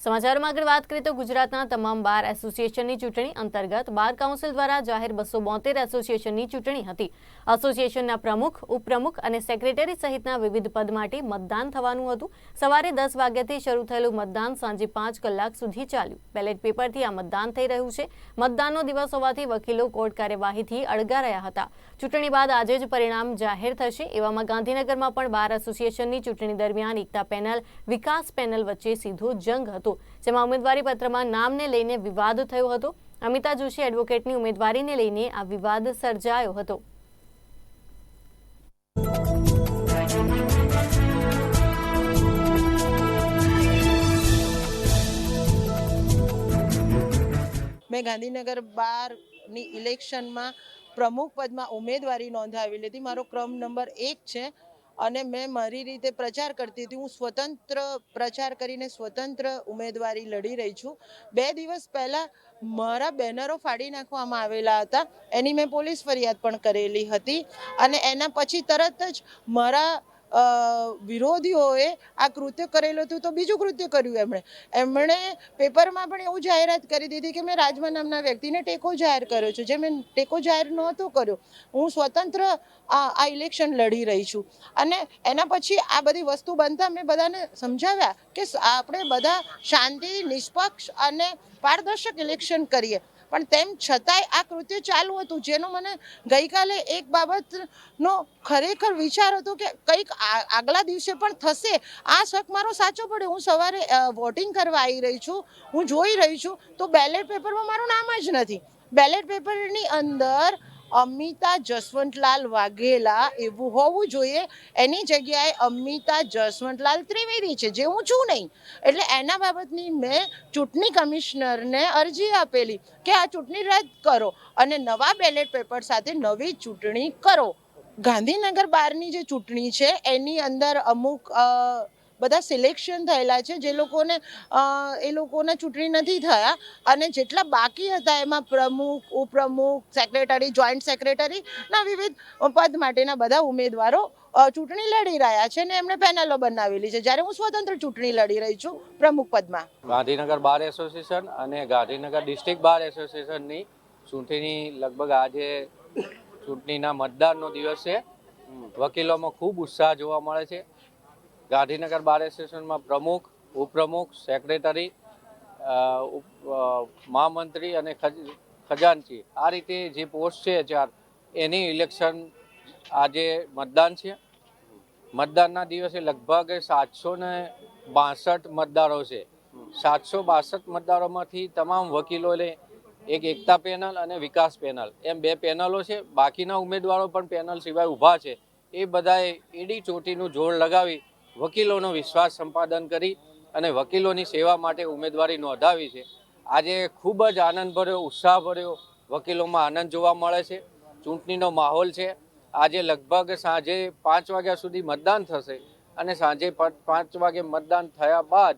સમાચારોમાં આગળ વાત કરીએ તો ગુજરાતના તમામ બાર એસોસિએશનની ચૂંટણી અંતર્ગત બાર કાઉન્સિલ દ્વારા જાહેર બસો બોતેર એસોસિએશનની ચૂંટણી હતી. એસોસિએશનના પ્રમુખ, ઉપપ્રમુખ અને સેક્રેટરી સહિતના વિવિધ પદ માટે મતદાન થવાનું હતું. સવારે દસ વાગ્યાથી શરૂ થયેલું મતદાન સાંજે પાંચ કલાક સુધી ચાલ્યું. બેલેટ પેપરથી આ મતદાન થઈ રહ્યું છે. મતદાનનો દિવસ હોવાથી વકીલો કોર્ટ કાર્યવાહીથી અળગા રહ્યા હતા. ચૂંટણી બાદ આજે જ પરિણામ જાહેર થશે. એવામાં ગાંધીનગરમાં પણ બાર એસોસિએશનની ચૂંટણી દરમિયાન એકતા પેનલ, વિકાસ પેનલ વચ્ચે સીધો જંગ હતો. જેમાં ઉમેદવારી પત્રમાં નામને લઈને વિવાદ થયો હતો. અમિતા જોશી એડવોકેટની ઉમેદવારીને લઈને આ વિવાદ સર્જાયો હતો. મેં ગાંધીનગર બારની ઇલેક્શનમાં પ્રમુખ પદમાં ઉમેદવારી નોંધાવી લીધી મારો ક્રમ નંબર એક છે. અને મેં મારી રીતે પ્રચાર કરતી હતી. હું સ્વતંત્ર પ્રચાર કરીને સ્વતંત્ર ઉમેદવારી લડી રહી છું. બે દિવસ પહેલાં મારા બેનરો ફાડી નાખવામાં આવેલા હતા. એની મેં પોલીસ ફરિયાદ પણ કરેલી હતી. અને એના પછી તરત જ મારા વિરોધીઓએ આ કૃત્ય કરેલું હતું તો બીજું કૃત્ય કર્યું એમણે. એમણે પેપરમાં પણ એવું જાહેરાત કરી દીધી કે મેં રાજમા નામના વ્યક્તિને ટેકો જાહેર કર્યો છે. જે મેં ટેકો જાહેર નહોતો કર્યો, હું સ્વતંત્ર આ ઇલેક્શન લડી રહી છું. અને એના પછી આ બધી વસ્તુ બનતા મેં બધાને સમજાવ્યા કે આપણે બધા શાંતિ, નિષ્પક્ષ અને પારદર્શક ઇલેક્શન કરીએ. પણ તેમ છતાંય આ કૃત્ય ચાલુ હતું. જેનો મને ગઈકાલે એક બાબતનો ખરેખર વિચાર હતો કે કંઈક આગલા દિવસે પણ થશે. આ શક મારો સાચો પડે હું સવારે વોટિંગ કરવા આવી રહી છું. હું જોઈ રહી છું. તો બેલેટ પેપરમાં મારું નામ જ નથી. બેલેટ પેપરની અંદર અમિતા જસવંતલાલ વાઘેલા એવું હોવું જોઈએ. એની જગ્યાએ અમિતા જસવંતલાલ ત્રિવેદી છે, જે હું છું નહીં. એટલે એના બાબતની મેં ચૂંટણી કમિશનરને અરજી આપેલી કે આ ચૂંટણી રદ કરો અને નવા બેલેટ પેપર સાથે નવી ચૂંટણી કરો. ગાંધીનગર બારની જે ચૂંટણી છે, એની અંદર અમુક બધા સિલેક્શન થયેલા છે, જે લોકોને એ લોકોના ચૂંટણી નથી થયા. અને જેટલા બાકી હતા, એમાં પ્રમુખ, ઉપપ્રમુખ સેક્રેટરી જોઈન્ટ સેક્રેટરી ના વિવિધ પદ માટેના બધા ઉમેદવારો ચૂંટણી લડી રહ્યા છે ને એમણે પેનલો બનાવેલી છે. જ્યારે હું સ્વતંત્ર ચૂંટણી લડી રહી છું પ્રમુખ પદમાં. ગાંધીનગર બાર એસોસિએશન અને ગાંધીનગર ડિસ્ટ્રિક્ટ બાર એસોસિએશનની ચૂંટણી લગભગ આજે ચૂંટણીના મતદાનનો દિવસ છે. વકીલોમાં ખૂબ ઉત્સાહ જોવા મળે છે. ગાંધીનગર બાર એસોસિએશનમાં પ્રમુખ, ઉપપ્રમુખ, સેક્રેટરી મહામંત્રી અને ખજાનચી. આ રીતે જે પોસ્ટ છે ચાર એની ઇલેક્શન આજે મતદાન છે. મતદાનના દિવસે લગભગ સાતસો ને બાસઠ મતદારો છે. સાતસો બાસઠ મતદારોમાંથી તમામ વકીલોને એક એકતા પેનલ અને વિકાસ પેનલ. એમ બે પેનલો છે. બાકીના ઉમેદવારો પણ પેનલ સિવાય ઊભા છે. એ બધાએ એડી ચોટીનું જોડ લગાવી વકીલોનો વિશ્વાસ સંપાદન કરી અને વકીલોની સેવા માટે ઉમેદવારી નોંધાવી છે. આજે ખૂબ જ આનંદભર્યો, ઉત્સાહભર્યો વકીલોમાં આનંદ જોવા મળે છે. ચૂંટણીનો માહોલ છે. આજે લગભગ સાંજે પાંચ વાગ્યા સુધી મતદાન થશે અને સાંજે પાંચ વાગે મતદાન થયા બાદ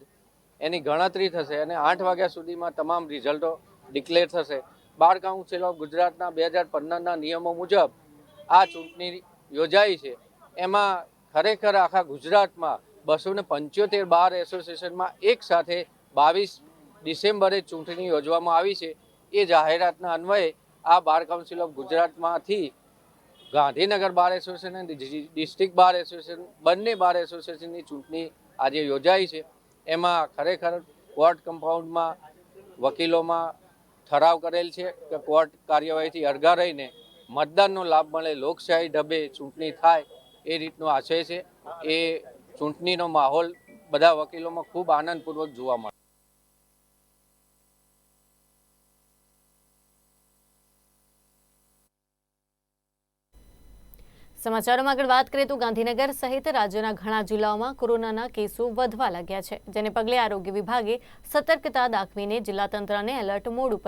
એની ગણતરી થશે અને આઠ વાગ્યા સુધીમાં તમામ રિઝલ્ટો ડિક્લેર થશે. બાર કાઉન્સિલ ઓફ ગુજરાતના બે હજાર પંદરના નિયમો મુજબ આ ચૂંટણી યોજાઈ છે. એમાં ખરેખર આખા ગુજરાતમાં બસો ને પંચોતેર બાર એસોસિએશનમાં એક સાથે બાવીસ ડિસેમ્બરે ચૂંટણી યોજવામાં આવી છે. એ જાહેરાતના અન્વયે આ બાર કાઉન્સિલ ઓફ ગુજરાતમાંથી ગાંધીનગર બાર એસોસિએશન અને ડિસ્ટ્રિક્ટ બાર એસોસિએશન, બંને બાર એસોસિએશનની ચૂંટણી આજે યોજાઈ છે. એમાં ખરેખર કોર્ટ કમ્પાઉન્ડમાં વકીલોમાં ઠરાવ કરેલ છે કે કોર્ટ કાર્યવાહીથી અળગા રહીને મતદાનનો લાભ મળે, લોકશાહી ઢબે ચૂંટણી થાય એ રીતનો આશય છે. એ ચૂંટણીનો માહોલ બધા વકીલોમાં ખૂબ આનંદપૂર્વક જોવા મળે. સમાચારોમાં આગળ વાત કરીએ તો ગાંધીનગર સહિત રાજ્યના ઘણા જિલ્લાઓમાં કોરોનાના કેસો વધવા લાગ્યા છે, જેને પગલે આરોગ્ય વિભાગે સતર્કતા દાખવીને જિલ્લા તંત્રને એલર્ટ મોડ ઉપર